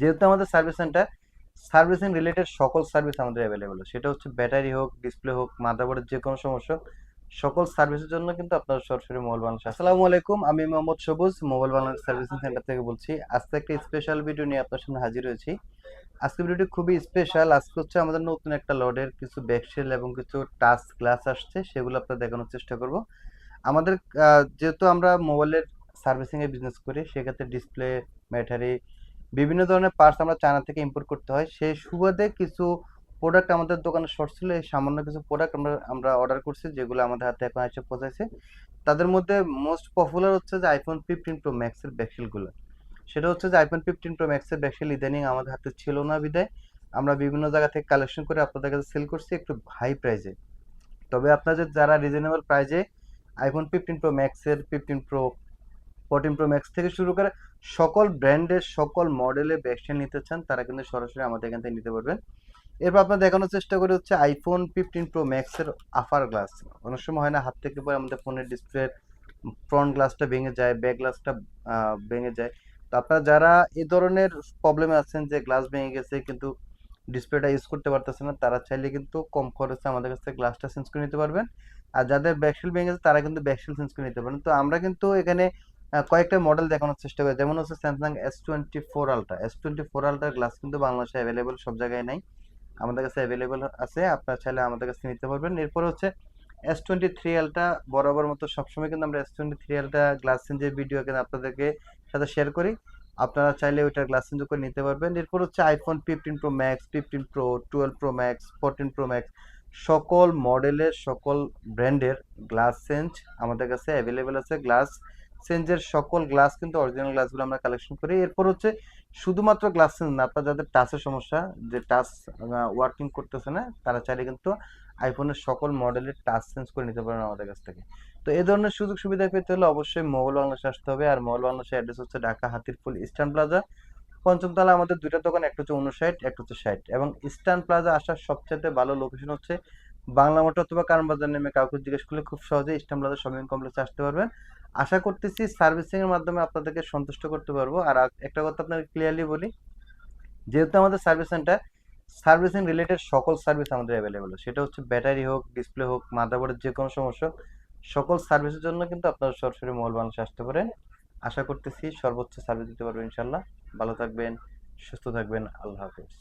যেহেতু আমাদের service centre servicing related সকল সার্ভিস আমাদের অ্যাভেলেবেল সেটা হচ্ছে ব্যাটারি হোক ডিসপ্লে হোক মাদারবোর্ডের যে কোনো সমস্যা, সকল সার্ভিসের জন্য কিন্তু আপনারা সরাসরি মোবাইল বাংলাদেশ আসসালামু আলাইকুম, আমি মোহাম্মদ সবুজ মোবাইল বাংলাদেশ সার্ভিসিং সেন্টার থেকে বলছি। আজকে একটা স্পেশাল ভিডিও নিয়ে আপনার সামনে হাজির হয়েছি। আজকে ভিডিওটি খুবই স্পেশাল আজকে হচ্ছে আমাদের নতুন একটা লডের কিছু ব্যাকশেল এবং কিছু টাচ গ্লাস আসছে, সেগুলো আপনার দেখানোর চেষ্টা করব। আমাদের যেহেতু আমরা মোবাইলের সার্ভিসিংয়ে বিজনেস করি, সেক্ষেত্রে ডিসপ্লে ব্যাটারি বিভিন্ন ধরনের পার্টস আমরা চায়না থেকে ইম্পোর্ট করতে হয়। সেই সুবাদে কিছু প্রোডাক্ট আমাদের দোকানে শর্ট ছিল, এই সামান্য কিছু প্রোডাক্ট আমরা আমরা অর্ডার করছি, যেগুলো আমাদের হাতে এখন এসে পৌঁছাইছে। তাদের মধ্যে মোস্ট পপুলার হচ্ছে যে আইফোন ফিফটিন প্রো ম্যাক্সের ব্যাকসেলগুলো সেটা হচ্ছে যে আইফোন ফিফটিন প্রো ম্যাক্সের ব্যাকসেল ইদানিং আমাদের হাতে ছিল না বিদায় আমরা বিভিন্ন জায়গা থেকে কালেকশন করে আপনাদের কাছে সেল করছি একটু হাই প্রাইজে তবে আপনাদের যারা রিজনেবল প্রাইজে আইফোন ফিফটিন প্রো ম্যাক্সের fifteen pro fourteen pro max থেকে শুরু করে সকল ব্র্যান্ডের, সকল মডেলের ব্যাকসেল নিতে চান, তারা কিন্তু সরাসরি আমাদের এখান থেকে নিতে পারবেন। এরপর আপনার দেখানোর চেষ্টা করি হচ্ছে আইফোন ফিফটিন প্রো ম্যাক্সের আফার গ্লাস অনেক সময় হয় না, হাত থেকে পরে আমাদের ফোনের ডিসপ্লের ফ্রন্ট গ্লাসটা ভেঙে যায় ব্যাক গ্লাসটা ভেঙে যায়। তো আপনারা যারা এ ধরনের প্রবলেমে আছেন যে গ্লাস ভেঙে গেছে, কিন্তু ডিসপ্লেটা ইউজ করতে পারতেছে না, তারা চাইলে কিন্তু কম খরচে আমাদের কাছ থেকে গ্লাসটা চেঞ্জ করে নিতে পারবেন। আর যাদের ব্যাকশেল ভেঙে গেছে, তারা কিন্তু ব্যাকশেল চেঞ্জ করে নিতে পারেন তো আমরা কিন্তু এখানে কয়েকটা মডেল দেখানোর চেষ্টা করি। যেমন হচ্ছে Samsung S twenty four ultra S twenty four আলট্রার glass কিন্তু বাংলাদেশে অ্যাভেলেবল সব জায়গায় নাই। আমাদের কাছে অ্যাভেলেবল আছে, আপনার চাইলে আমাদের কাছে নিতে পারবেন। এরপর হচ্ছে এস টোয়েন্টি থ্রি এলটা বরাবর মতো সবসময় কিন্তু আমরা এস টোয়েন্টি থ্রি এলটা গ্লাস চেঞ্জের ভিডিও কিন্তু আপনাদেরকে সাথে শেয়ার করি। আপনারা চাইলে ওইটার গ্লাস চেঞ্জ করে নিতে পারবেন। এরপর হচ্ছে iPhone fifteen pro max fifteen pro twelve pro max fourteen pro max সকল মডেলের সকল ব্র্যান্ডের গ্লাস চেঞ্জ আমাদের কাছে অ্যাভেলেবেল আছে। গ্লাস চেঞ্জের সকল গ্লাস কিন্তু অরিজিনাল গ্লাসগুলো আমরা কালেকশন করি। এরপর হচ্ছে শুধুমাত্র গ্লাস চেঞ্জ না, আপনার যাদের টাচের সমস্যা, যে টাচ ওয়ার্কিং করতেছে না, তারা চাইলে কিন্তু আইফোনের সকল মডেলের টাচ চেঞ্জ করে নিতে পারেন আমাদের কাছ থেকে। তো এই ধরনের সুযোগ সুবিধা পেতে হলে অবশ্যই মোবাইল বাংলাদেশে আসতে হবে। আর মোবাইল বাংলাদেশের অ্যাড্রেস হচ্ছে ঢাকা হাতিরপুল ইস্টার্ন প্লাজা পঞ্চম পঞ্চমতলা আমাদের দুইটা দোকান, একটা হচ্ছে উনষাট, একটা হচ্ছে ষাট। এবং ইস্টার্ন প্লাজা আসার সবচেয়ে ভালো লোকেশন হচ্ছে বাংলা মোটর অথবা কারণ বাজার নেমে কাউকে জিজ্ঞেস করলে খুব সহজে ইস্টার্ন প্লাজা শপিং কমপ্লেক্সে আসতে পারবেন। আশা করতেছি সার্ভিসিং এর মাধ্যমে আপনাদেরকে সন্তুষ্ট করতে পারব। আর একটা কথা আপনাকে ক্লিয়ারলি বলি, যেহেতু আমাদের সার্ভিস সেন্টার, সার্ভিসিং রিলেটেড সকল সার্ভিস আমাদের অ্যাভেলেবল সেটা হচ্ছে ব্যাটারি হোক ডিসপ্লে হোক মাদারবোর্ডের যে কোনো সমস্যা সকল সার্ভিসের জন্য কিন্তু আপনারা সরাসরি মোবাইল বাংলাদেশে আসতে পারেন। আশা করতেছি সর্বোচ্চ সার্ভিস দিতে পারবেন ইনশাল্লাহ ভালো থাকবেন, সুস্থ থাকবেন, আল্লাহ হাফেজ।